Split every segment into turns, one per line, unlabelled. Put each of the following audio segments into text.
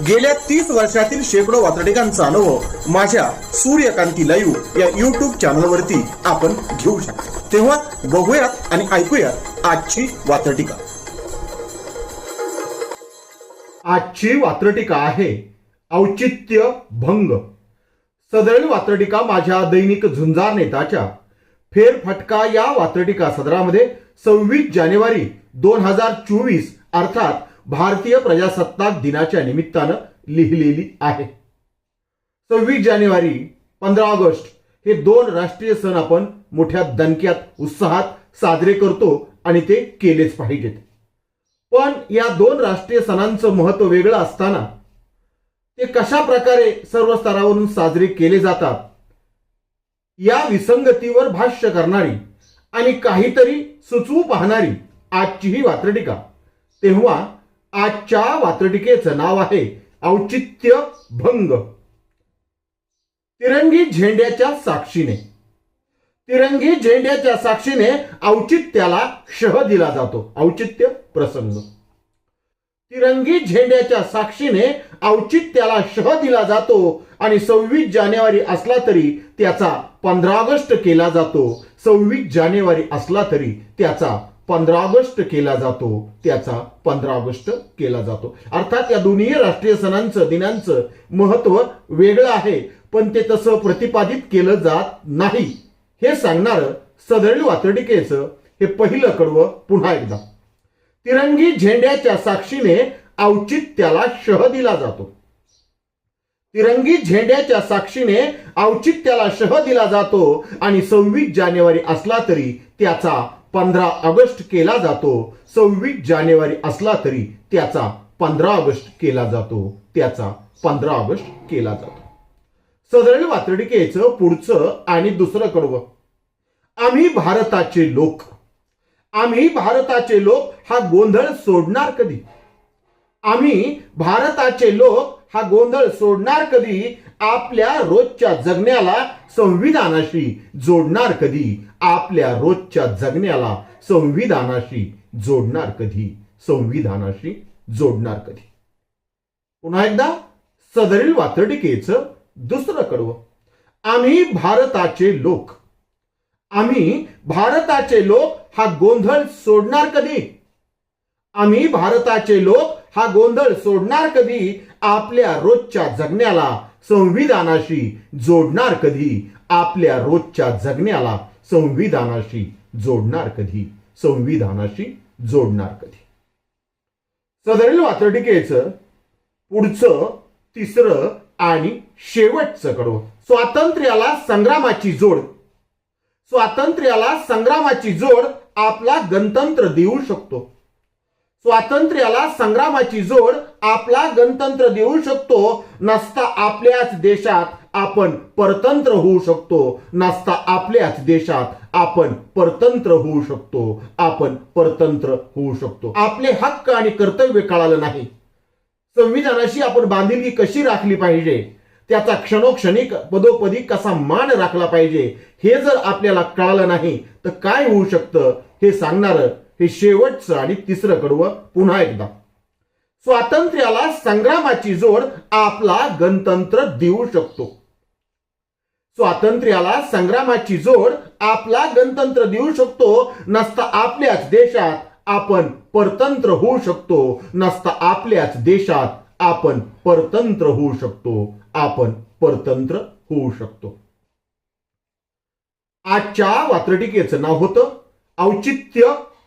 गेल्या तीस वर्षातील शेकडो वातडिकांचा अनुभव माझ्या सूर्यकांती लाईव्ह या युट्यूब चॅनलवरती आपण घेऊ शकतो. तेव्हा बघूयात आणि ऐकूयात आजची वातटिका आजची वात्रटिका आहे औचित्य भंग. सदरील वात्रटिका माझ्या दैनिक झुंजार नेताच्या. फेरफटका या वात्रटिका सदरामध्ये सव्वीस जानेवारी दोन हजार चोवीस अर्थात भारतीय प्रजासत्ताक दिनाच्या निमित्तानं लिहिलेली आहे. सव्वीस जानेवारी पंधरा ऑगस्ट हे दोन राष्ट्रीय सण आपण मोठ्या दणक्यात उत्साहात साजरे करतो आणि ते केलेच पाहिजेत. पण या दोन राष्ट्रीय सणांचं महत्त्व वेगळं असताना ते कशा प्रकारे सर्व स्तरावरून साजरे केले जातात या विसंगतीवर भाष्य करणारी आणि काहीतरी सुचवू पाहणारी आजची ही वात्रटिका तेव्हा आजच्या वात्रटिकेचं नाव आहे औचित्य भंग. तिरंगी झेंड्याच्या साक्षीने. तिरंगी झेंड्याच्या साक्षीने औचित्याला शह दिला जातो. औचित्य प्रसंग. तिरंगी झेंड्याच्या साक्षीने औचित्याला शह दिला जातो आणि सव्वीस जानेवारी असला तरी त्याचा पंधरा ऑगस्ट केला जातो. सव्वीस जानेवारी असला तरी त्याचा पंधरा ऑगस्ट केला जातो त्याचा पंधरा ऑगस्ट केला जातो. अर्थात या दोन्ही राष्ट्रीय सणांचं दिनांचं महत्त्व वेगळं आहे पण ते तसं प्रतिपादित केलं जात नाही. हे सांगणार सदळी वातडिकेचं हे पहिलं कडवं पुन्हा एकदा. तिरंगी झेंड्याच्या साक्षीने औचित्याला शह दिला जातो. तिरंगी झेंड्याच्या साक्षीने औचित्याला शह दिला जातो आणि सव्वीस जानेवारी असला तरी त्याचा पंधरा ऑगस्ट केला जातो. सव्वीस जानेवारी असला तरी त्याचा पंधरा ऑगस्ट केला जातो. त्याचा पंधरा ऑगस्ट केला जातो. सदरील वातडिकेचं पुढचं आणि दुसरं कडवं. आम्ही भारताचे लोक. आम्ही भारताचे लोक हा गोंधळ सोडणार कधी? आम्ही भारताचे लोक हा गोंधळ सोडणार कधी? आपल्या रोजच्या जगण्याला संविधानाशी जोडणार कधी? आपल्या रोजच्या जगण्याला संविधानाशी जोडणार कधी? संविधानाशी जोडणार कधी? पुन्हा एकदा सदरील वातडिकेचं दुसरं कडवं. आम्ही भारताचे लोक. आम्ही भारताचे लोक हा गोंधळ सोडणार कधी? आम्ही भारताचे लोक हा गोंधळ सोडणार कधी? आपल्या रोजच्या जगण्याला संविधानाशी जोडणार कधी? आपल्या रोजच्या जगण्याला संविधानाशी जोडणार कधी? संविधानाशी जोडणार कधी? सदरील वात्रटिकेचं पुढचं तिसरं आणि शेवटचं कडवं. स्वातंत्र्याला संग्रामाची जोड. स्वातंत्र्याला संग्रामाची जोड आपला गणतंत्र देऊ शकतो. स्वातंत्र्याला संग्रामाची जोड आपला गणतंत्र देऊ शकतो नसता आपल्याच देशात आपण परतंत्र होऊ शकतो नसता आपल्याच देशात आपण परतंत्र होऊ शकतो आपण परतंत्र होऊ शकतो. आपले हक्क आणि कर्तव्य कळालं नाही. संविधानाशी आपण बांधिलकी कशी राखली पाहिजे? त्याचा क्षणोक्षणी पदोपदी कसा मान राखला पाहिजे? हे जर आपल्याला कळालं नाही तर काय होऊ शकतं? हे सांगणारं हे शेवटचं आणि तिसरं कडवं पुन्हा एकदा. स्वातंत्र्याला संग्रामाची जोड आपला गणतंत्र देऊ शकतो. स्वातंत्र्याला संग्रामाची जोड आपला गणतंत्र देऊ शकतो नसता आपल्याच देशात आपण परतंत्र होऊ शकतो नसता आपल्याच देशात आपण परतंत्र होऊ शकतो आपण परतंत्र होऊ शकतो. आजच्या वात्रटिकेचं नाव होतं औचित्य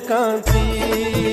কাঁচি